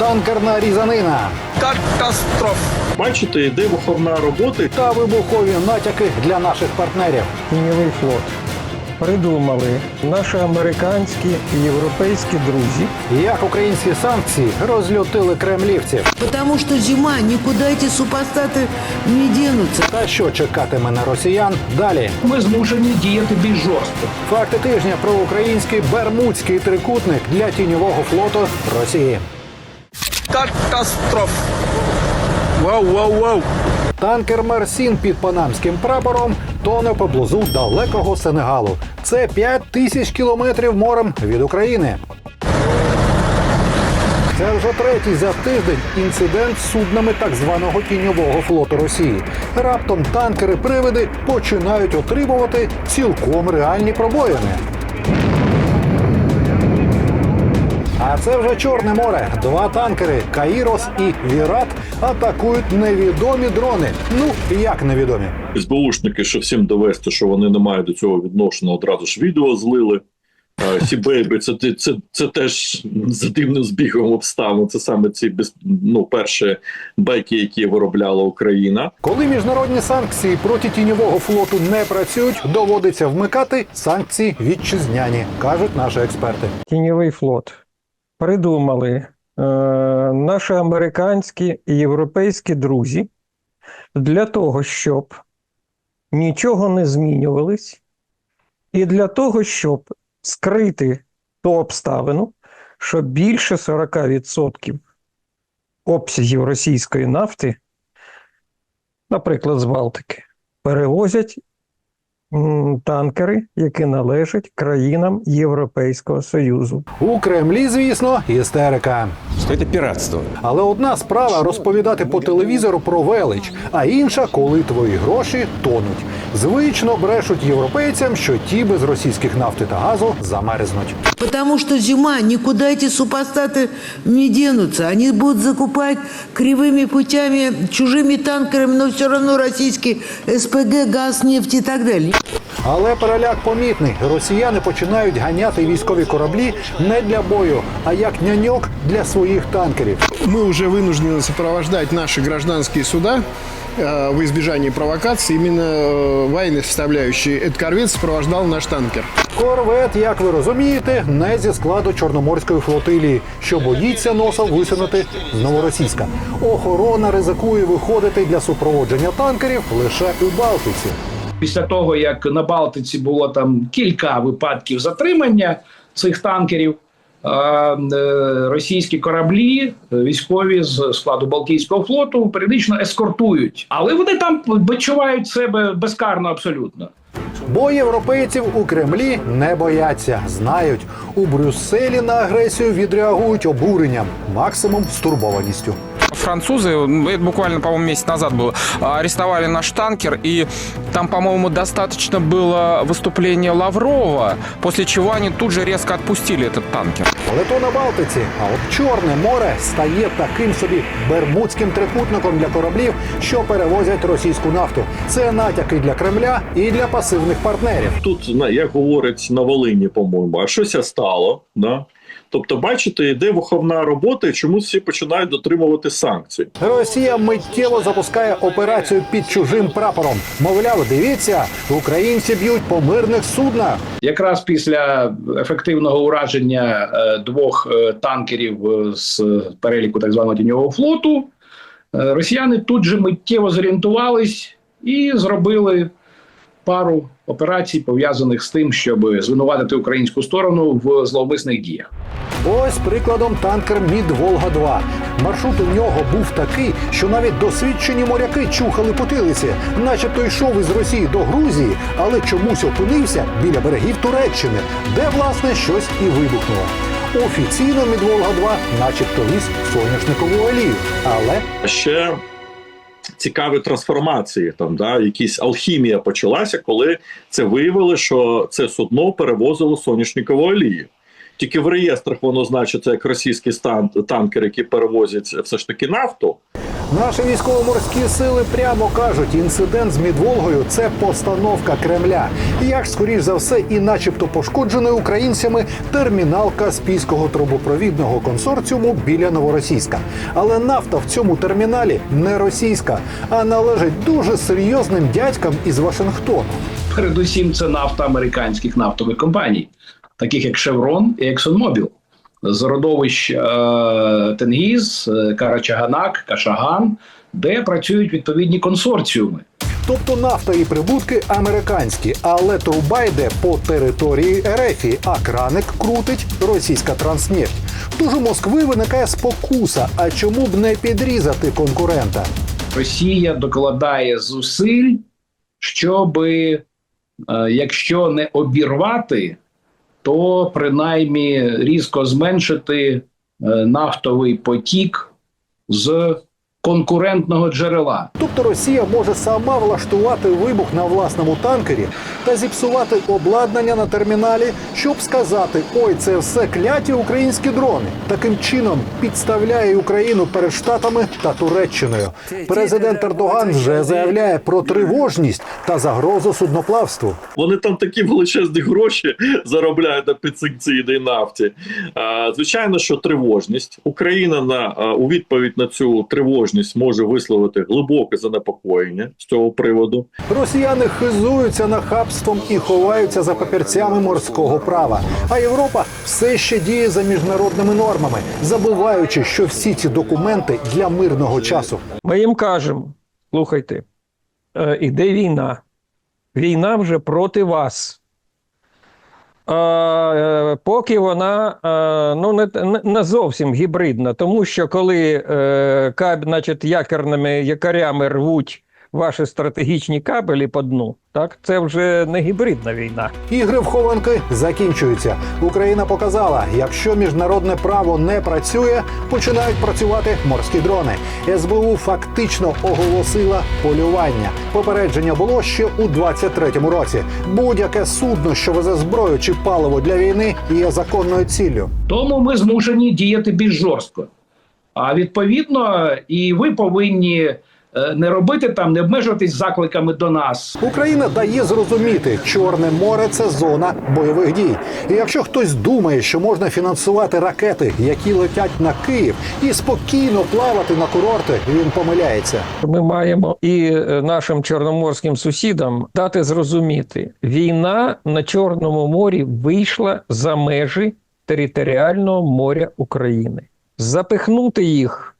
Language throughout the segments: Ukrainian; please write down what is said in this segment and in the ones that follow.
танкерна різанина Катастроф. Бачите, йде виховна робота. та вибухові натяки для наших партнерів. Тіньовий флот. Придумали наші американські і європейські друзі. Як українські санкції розлютили кремлівців. Потому что зима, никуда эти супостаты не денутся. Та що чекатиме на росіян далі? Ми змушені діяти більш жорстко. Факти тижня про український бермудський трикутник для тіньового флоту Росії. Катастроф. Вау, вау, вау. Танкер Мерсін під панамським прапором тоне поблизу далекого Сенегалу. Це 5 тисяч кілометрів морем від України. Це вже третій за тиждень інцидент з суднами так званого тіньового флоту Росії. Раптом танкери-привиди починають отримувати цілком реальні пробоїни. А це вже Чорне море. Два танкери Каїрос і Вірат атакують невідомі дрони. Ну як невідомі? СБУшники, що всім довести, що вони не мають до цього відношення, одразу ж відео злили. Е, Ці бейби, це, це, це, це теж за дивним збігом обставин. Це саме ці без, ну, перші байки, які виробляла Україна. Коли міжнародні санкції проти тіньового флоту не працюють, доводиться вмикати санкції вітчизняні, кажуть наші експерти. Тіньовий флот. Придумали е, наші американські і європейські друзі для того, щоб нічого не змінювалось, і для того, щоб скрити ту обставину, що більше 40% обсягів російської нафти, наприклад, з Балтики, перевозять танкери, які належать країнам Європейського Союзу. У Кремлі, звісно, істерика. что это пиратство. Але одна справа розповідати по телевізору про велич, а інша, коли твої гроші тонуть. Звично брешуть європейцям, що ті без російських нафти та газу замерзнуть. Потому что зима, никуда эти супостаты не денутся. Они будут закупать кривыми путями, чужими танкерами, но все равно российский СПГ, газ, нефть и так далее. Але переляк помітний. Росіяни починають ганяти військові кораблі не для бою, а як няньок для своїх танкерів. Мы уже вынуждены сопровождать наши гражданские суда э, в избежании провокаций. Именно э, военной составляющей этот корвет сопровождал наш танкер. Корвет, як ви розумієте, не зі складу Чорноморської флотилії, що боїться носа висунути з новоросійська. Охорона ризикує виходити для супроводження танкерів лише у Балтиці. Після того, як на Балтиці було там кілька випадків затримання цих танкерів, е, російські кораблі військові з складу Балтійського флоту періодично ескортують, але вони там відчувають себе безкарно абсолютно. Бо європейців у Кремлі не бояться. Знають, у Брюсселі на агресію відреагують обуренням, максимум стурбованістю. Французы, это буквально, по-моему, месяц назад было, арестовали наш танкер, и там, по-моему, достаточно было выступления Лаврова, после чего они тут же резко отпустили этот танкер. Але то на Балтиці, а от Чорне море стає таким собі бермудським трикутником для кораблів, що перевозять російську нафту. Це натяки для Кремля і для пасивних партнерів. Тут, на- як говорять на Волині, по-моєму, а щось стало. Да? Тобто, бачите, йде виховна робота, і чомусь всі починають дотримувати санкцій. Росія миттєво запускає операцію під чужим прапором. Мовляв, дивіться, українці б'ють по мирних суднах. Якраз після ефективного ураження е, двох е, танкерів е, з переліку так званого тіньового флоту, росіяни тут же миттєво зорієнтувались і зробили пару операцій, пов'язаних з тим, щоб звинуватити українську сторону в зловмисних діях. Ось прикладом танкер Мід Волга 2 Маршрут у нього був такий, що навіть досвідчені моряки чухали потилиці, начебто йшов із Росії до Грузії, але чомусь опинився біля берегів Туреччини, де власне щось і вибухнуло. Офіційно Мід Волга 2 начебто віз соняшникову олію, але ще цікаві трансформації. Там да, якісь алхімія почалася, коли це виявили, що це судно перевозило соняшникову олію. Тільки в реєстрах воно значиться як російський стан танкер, які перевозять все ж таки нафту. Наші військово-морські сили прямо кажуть, інцидент з Мідволгою це постановка Кремля. Як скоріш за все, і начебто пошкоджений українцями термінал Каспійського трубопровідного консорціуму біля Новоросійська. Але нафта в цьому терміналі не російська, а належить дуже серйозним дядькам із Вашингтону. Передусім, це нафта американських нафтових компаній, таких як Chevron і ExxonMobil. З родовищ е, Тенгіз, е, Карачаганак, Кашаган, де працюють відповідні консорціуми. Тобто нафта і прибутки американські, але труба йде по території Ерефії, а краник крутить російська транснефть. Тож у Москви виникає спокуса. А чому б не підрізати конкурента? Росія докладає зусиль, щоб, е, якщо не обірвати, то принаймні різко зменшити е, нафтовий потік з конкурентного джерела. Тобто Росія може сама влаштувати вибух на власному танкері та зіпсувати обладнання на терміналі, щоб сказати: ой, це все кляті українські дрони. Таким чином підставляє Україну перед Штатами та Туреччиною. Президент Ердоган вже заявляє про тривожність та загрозу судноплавству. Вони там такі величезні гроші заробляють на підсанкційній нафті. Звичайно, що тривожність Україна на у відповідь на цю тривожність може висловити глибоке занепокоєння з цього приводу. Росіяни хизуються нахабством і ховаються за папірцями морського права. А Європа все ще діє за міжнародними нормами, забуваючи, що всі ці документи для мирного часу. Ми їм кажемо: слухайте, е, іде війна. Війна вже проти вас. Е, поки вона е, ну, не, не- зовсім гібридна, тому що коли е, значить, якорними якорями рвуть ваші стратегічні кабелі по дну, так, це вже не гібридна війна. Ігри в хованки закінчуються. Україна показала, якщо міжнародне право не працює, починають працювати морські дрони. СБУ фактично оголосила полювання. Попередження було ще у 23-му році. Будь-яке судно, що везе зброю чи паливо для війни, є законною ціллю. Тому ми змушені діяти більш жорстко. А відповідно, і ви повинні не робити там, не обмежуватись закликами до нас. Україна дає зрозуміти, Чорне море це зона бойових дій. І якщо хтось думає, що можна фінансувати ракети, які летять на Київ, і спокійно плавати на курорти, він помиляється. Ми маємо і е, нашим чорноморським сусідам дати зрозуміти, війна на Чорному морі вийшла за межі територіального моря України. Запихнути їх е,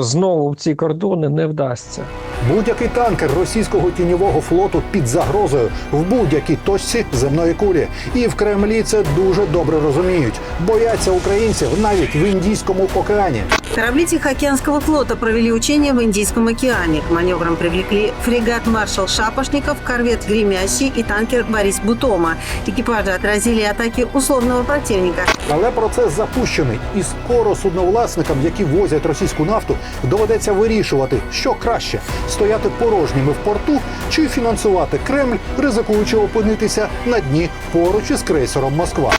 знову в ці кордони не вдасться. Будь-який танкер російського тіньового флоту під загрозою в будь-якій точці земної кулі. І в Кремлі це дуже добре розуміють. Бояться українців навіть в Індійському океані. Корабли Тихоокеанского флота провели учения в Индийском океане. К маневрам привлекли фрегат «Маршал Шапошников», корвет «Гремящий» и танкер «Борис Бутома». Экипажи отразили атаки условного противника. Але процес запущений, і скоро судновласникам, які возять російську нафту, доведеться вирішувати, що краще стояти порожніми в порту чи фінансувати Кремль, ризикуючи опинитися на дні поруч із крейсером Москва.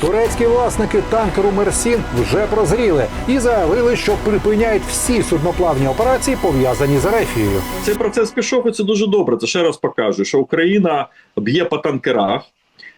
Турецькі власники танкеру Мерсін вже прозріли і заявили, що припиняють всі судноплавні операції, пов'язані з Ерефією. Цей процес пішов, і це дуже добре. Це ще раз показує, що Україна б'є по танкерах.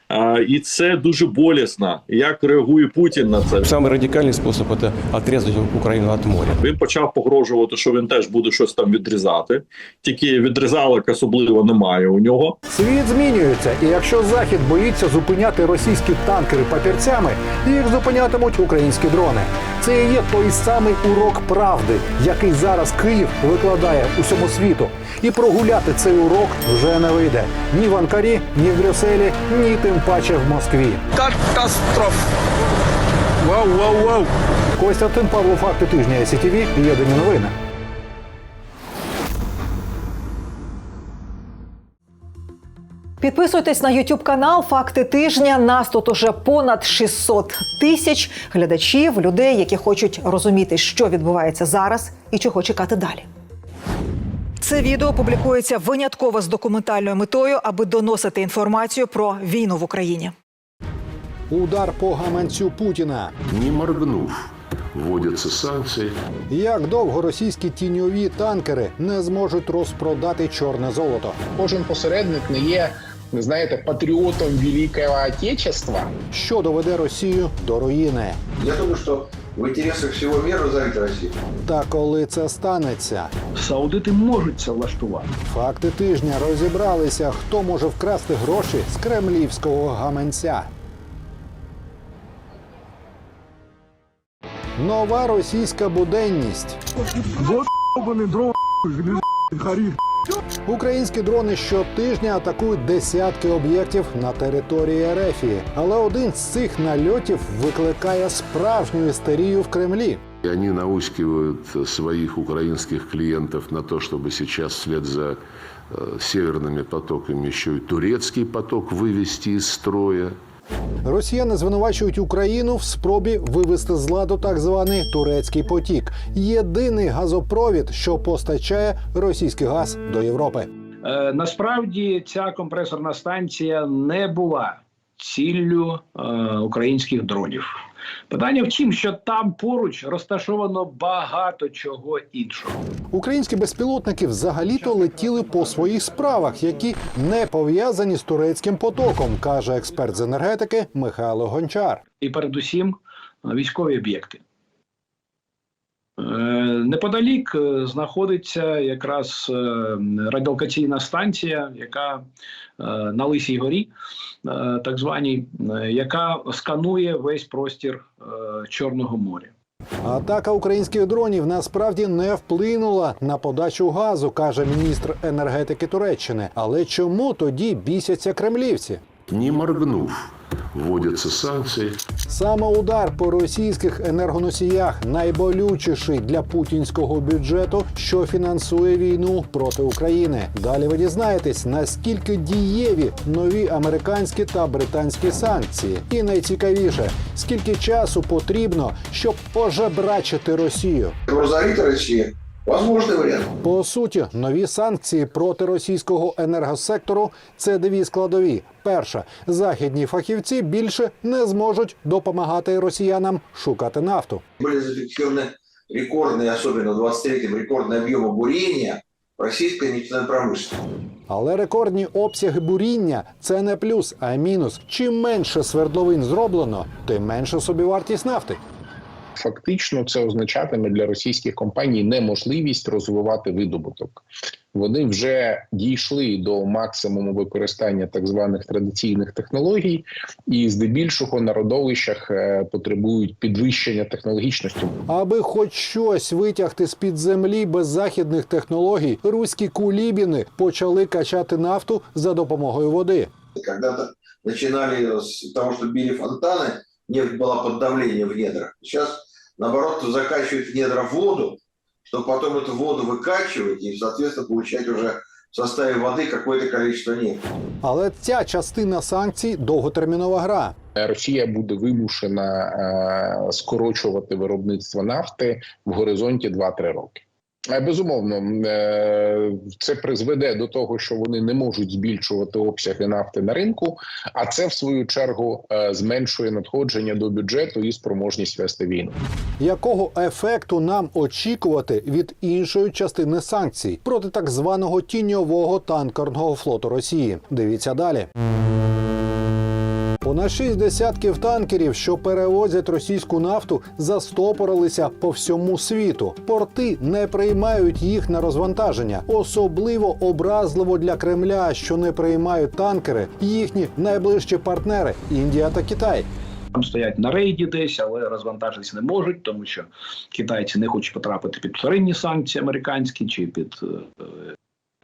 А, і це дуже болісно. Як реагує Путін на це? Самый радикальный способ – это отрезать Украину от моря. Він почав погрожувати, що він теж буде щось там відрізати. Тільки відрізалок особливо немає у нього. Світ змінюється, і якщо захід боїться зупиняти російські танкери папірцями, їх зупинятимуть українські дрони. Це і є той самий урок правди, який зараз Київ викладає усьому світу. І прогуляти цей урок вже не вийде ні в Анкарі, ні в Брюсселі, ні тим паче в Москві. Катастроф! Вау, вау, вау! Костянтин Павло, факти тижня СІТВ, єдині новини. Підписуйтесь на YouTube канал Факти тижня. Нас тут уже понад 600 тисяч глядачів, людей, які хочуть розуміти, що відбувається зараз і чого чекати далі. Це відео публікується винятково з документальною метою, аби доносити інформацію про війну в Україні. Удар по гаманцю Путіна. Не моргнув, вводятся санкции. Як довго російські тіньові танкери не зможуть розпродати чорне золото? Кожен посередник не є, Не знаєте, патріотом Великого Отечества. Що доведе Росію до руїни? Я думаю, что в интересах всего мира разорить Россию. Та коли це станеться? Саудити можуть це влаштувати. Факти тижня розібралися, хто може вкрасти гроші з кремлівського гаманця. Нова російська буденність. Українські дрони щотижня атакують десятки об'єктів на території Ерефії, але один з цих нальотів викликає справжню істерію в Кремлі. И они наускивают своих украинских клиентов на то, чтобы сейчас вслед за э, северными потоками еще и турецкий поток вывести из строя. Росіяни звинувачують Україну в спробі вивести з ладу так званий турецький потік єдиний газопровід, що постачає російський газ до Європи. Е, насправді ця компресорна станція не була ціллю е, українських дронів. Питання в тім, що там поруч розташовано багато чого іншого. Українські безпілотники взагалі-то летіли по своїх справах, які не пов'язані з турецьким потоком, каже експерт з енергетики Михайло Гончар. і передусім військові об'єкти. Е, Неподалік е, знаходиться якраз е, радіолокаційна станція, яка на Лисій горі, так званій, яка сканує весь простір Чорного моря. Атака українських дронів насправді не вплинула на подачу газу, каже міністр енергетики Туреччини. Але чому тоді бісяться кремлівці? Не моргнув, вводятся санкции. Саме удар по російських енергоносіях найболючіший для путінського бюджету, що фінансує війну проти України. Далі ви дізнаєтесь, наскільки дієві нові американські та британські санкції, і найцікавіше, скільки часу потрібно, щоб пожебрачити Росію. Разорить Россию – возможный вариант. По суті, нові санкції проти російського енергосектору це дві складові. Перша західні фахівці більше не зможуть допомагати росіянам шукати нафту. Были зафиксированы рекордные, особенно в 23-м, рекордные объемы бурения в российской нефтяной промышленности. Але рекордні обсяги буріння це не плюс, а мінус. Чим менше свердловин зроблено, тим менше собівартість нафти. Фактично, це означатиме для російських компаній неможливість розвивати видобуток. Вони вже дійшли до максимуму використання так званих традиційних технологій, і здебільшого на родовищах е, потребують підвищення технологічності. Аби хоч щось витягти з під землі без західних технологій, руські кулібіни почали качати нафту за допомогою води. Когда-то начинали с того, что били фонтаны, нефть была под давлением в недрах. Сейчас, наоборот, закачивают в недра воду, чтобы потом эту воду выкачивать и, соответственно, получать уже в составе воды какое-то количество нефти. Але ця частина санкцій довготермінова гра. Росія буде вимушена е, скорочувати виробництво нафти в горизонті 2-3 роки. Е, Безумовно, е, це призведе до того, що вони не можуть збільшувати обсяги нафти на ринку, а це в свою чергу е, зменшує надходження до бюджету і спроможність вести війну. Якого ефекту нам очікувати від іншої частини санкцій проти так званого тіньового танкерного флоту Росії? Дивіться далі. Понад шість десятків танкерів, що перевозять російську нафту, застопорилися по всьому світу. Порти не приймають їх на розвантаження. Особливо образливо для Кремля, що не приймають танкери їхні найближчі партнери Індія та Китай. Там стоять на рейді десь, але розвантажитися не можуть, тому що китайці не хочуть потрапити під вторинні санкції американські чи під е,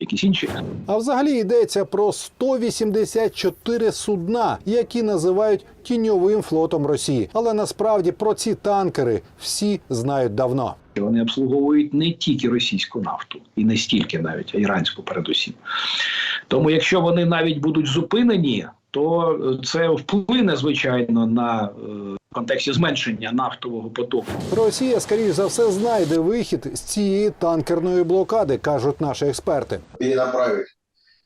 якісь інші. А взагалі йдеться про 184 судна, які називають тіньовим флотом Росії. Але насправді про ці танкери всі знають давно. Вони обслуговують не тільки російську нафту, і не стільки навіть, а іранську передусім. Тому, якщо вони навіть будуть зупинені, то е, це вплине звичайно на е, в контексті зменшення нафтового потоку. Росія, скоріш за все, знайде вихід з цієї танкерної блокади, кажуть наші експерти. Перенаправить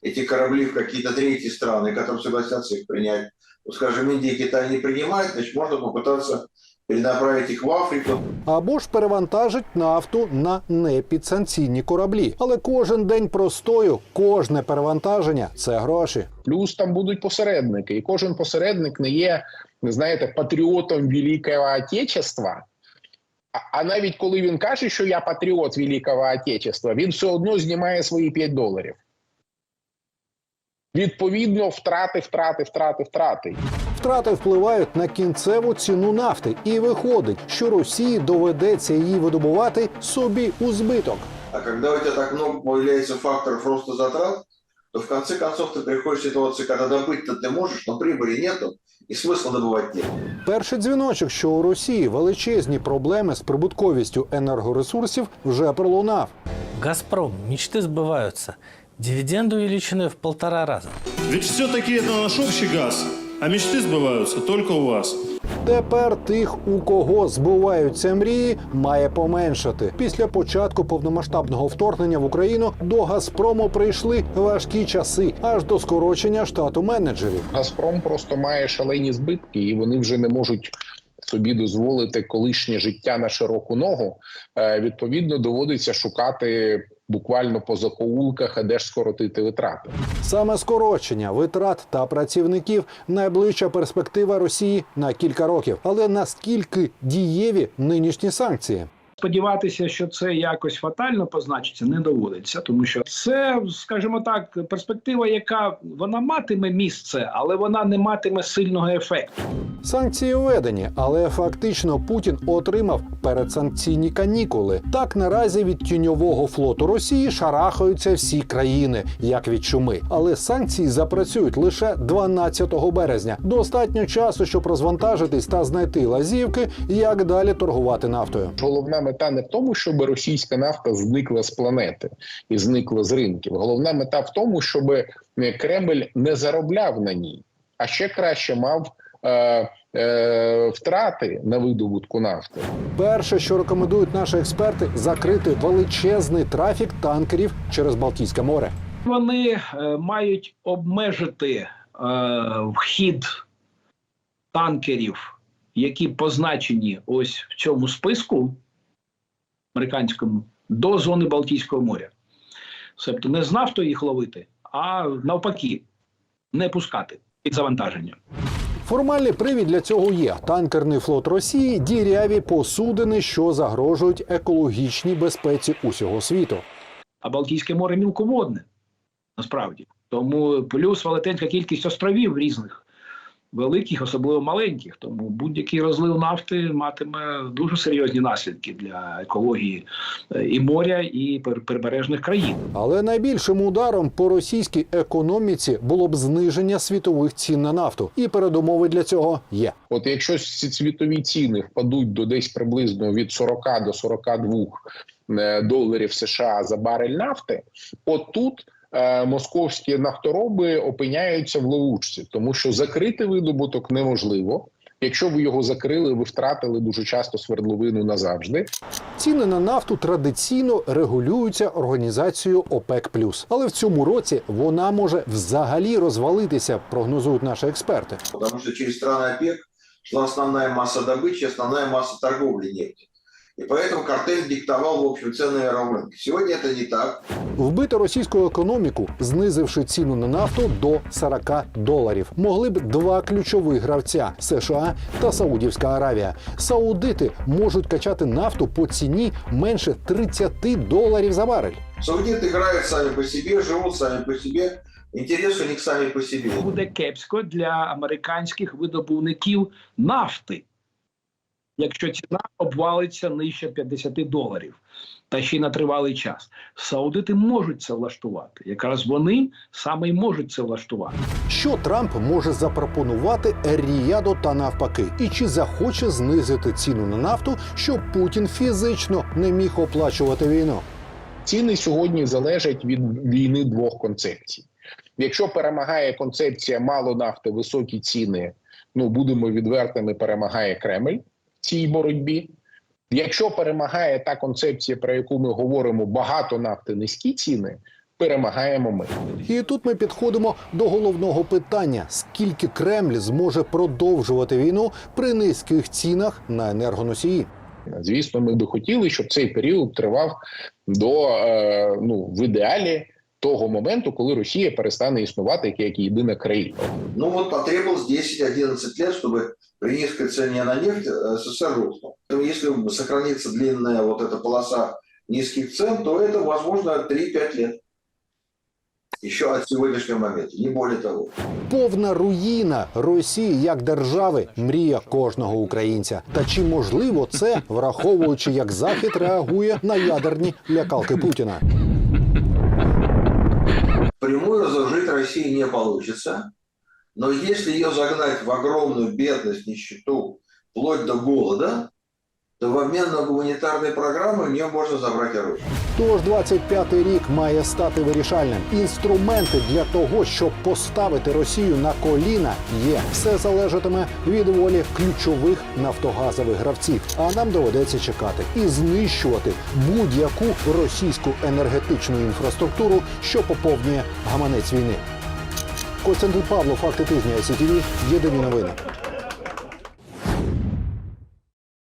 эти корабли в какие-то третьи страны, которые согласятся их принять ну, скажем, Индия и Китай не принимают, значит, можно попытаться перенаправить их в Африку. Або ж перевантажить нафту на непідсанкційні кораблі. Але кожен день простою, кожне перевантаження це гроші. Плюс там будуть посередники, і кожен посередник не є, не знаєте, патріотом Великого Отечества. А, а навіть коли він каже, що я патріот Великого Отечества, він все одно знімає свої 5 доларів. Відповідно, втрати, втрати, втрати, втрати. Втрати впливають на кінцеву ціну нафти, і виходить, що Росії доведеться її видобувати собі у збиток. А когда у тебя так много появляется факторов роста затрат, то в конце концов ты приходишь в ситуацию, когда добыть-то ты можешь, но прибыли нету, и смысла добывать нет. Перший дзвіночок, що у Росії величезні проблеми з прибутковістю енергоресурсів, вже пролунав. «Газпром», мечты сбываются. Дивиденды увеличены в полтора раза. Ведь все-таки это наш общий газ, а мечты сбываются только у вас. Тепер тих, у кого збуваються мрії, має поменшати. Після початку повномасштабного вторгнення в Україну до Газпрому прийшли важкі часи, аж до скорочення штату менеджерів. Газпром просто має шалені збитки, і вони вже не можуть собі дозволити колишнє життя на широку ногу. Е, Відповідно, доводиться шукати буквально по закоулках, а де ж скоротити витрати. Саме скорочення витрат та працівників найближча перспектива Росії на кілька років. Але наскільки дієві нинішні санкції? Сподіватися, що це якось фатально позначиться, не доводиться, тому що це, скажімо так, перспектива, яка вона матиме місце, але вона не матиме сильного ефекту. Санкції введені, але фактично Путін отримав передсанкційні канікули. Так наразі від тіньового флоту Росії шарахаються всі країни, як від чуми. Але санкції запрацюють лише 12 березня. Достатньо часу, щоб розвантажитись та знайти лазівки, як далі торгувати нафтою. Головна мета не в тому, щоб російська нафта зникла з планети і зникла з ринків. Головна мета в тому, щоб Кремль не заробляв на ній, а ще краще мав втрати на видобутку нафти. Перше, що рекомендують наші експерти, закрити величезний трафік танкерів через Балтійське море. Вони е, мають обмежити е, вхід танкерів, які позначені ось в цьому списку американському, до зони Балтійського моря. Тобто не з нафтою їх ловити, а навпаки, не пускати під завантаження. Формальний привід для цього є танкерний флот Росії, діряві посудини, що загрожують екологічній безпеці усього світу. А Балтійське море мілководне, насправді. Тому плюс велетенська кількість островів різних, великих, особливо маленьких. Тому будь-який розлив нафти матиме дуже серйозні наслідки для екології е, і моря, і пер- прибережних країн. Але найбільшим ударом по російській економіці було б зниження світових цін на нафту, і передумови для цього є. От якщо ці світові ціни впадуть до десь приблизно від 40 до 42 е, доларів США за барель нафти, от тут е, московські нафтороби опиняються в ловучці, тому що закрити видобуток неможливо. Якщо ви його закрили, ви втратили дуже часто свердловину назавжди. Ціни на нафту традиційно регулюються організацією ОПЕК+. Але в цьому році вона може взагалі розвалитися, прогнозують наші експерти. Потому что через страны ОПЕК шла основная масса добычи, основная масса торговли нефти. И поэтому картель диктовал, в общем, цены аэромрынка. Сегодня это не так. Вбити російську економіку, знизивши ціну на нафту до 40 доларів, могли б два ключових гравця США та Саудівська Аравія. Саудити можуть качати нафту по ціні менше 30 доларів за барель. Саудиты играют сами по себе, живут сами по себе. Интересы у них сами по себе. Буде кепсько для американських видобувників нафти, якщо ціна обвалиться нижче 50 доларів, та ще й на тривалий час. Саудити можуть це влаштувати. Якраз вони саме й можуть це влаштувати. Що Трамп може запропонувати Ріяду та навпаки, і чи захоче знизити ціну на нафту, щоб Путін фізично не міг оплачувати війну? Ціни сьогодні залежать від війни двох концепцій. Якщо перемагає концепція мало нафти, високі ціни, ну будемо відвертими, перемагає Кремль цій боротьбі. Якщо перемагає та концепція, про яку ми говоримо, багато нафти, низькі ціни, перемагаємо ми. І тут ми підходимо до головного питання: скільки Кремль зможе продовжувати війну при низьких цінах на енергоносії? Звісно, ми би хотіли, щоб цей період тривав до е, ну в ідеалі того моменту, коли Росія перестане існувати як, як єдина країна. Ну вот потребовалось 10-11 лет, чтобы при низкой цене на нефть э, СССР рухнул. Поэтому Если сохранится длинная вот эта полоса низких цен, то это возможно 3-5 лет. Еще от сегодняшнего момента, не более того. Повна руїна Росії як держави мрія кожного українця. Та чи можливо це, враховуючи, як Захід реагує на ядерні лякалки Путіна? Не получится, но если ее загнать в огромную бедность, нищету, вплоть до голода, то в обмен на гуманитарные программы у нее можно забрать оружие. Тож 25-й рік має стати вирішальним. Інструменти для того, щоб поставити Росію на коліна, є. Все залежатиме від волі ключових нафтогазових гравців. А нам доведеться чекати і знищувати будь-яку російську енергетичну інфраструктуру, що поповнює гаманець війни. Костянтин Павло, факти тижня СІТІВІ. єдині новини.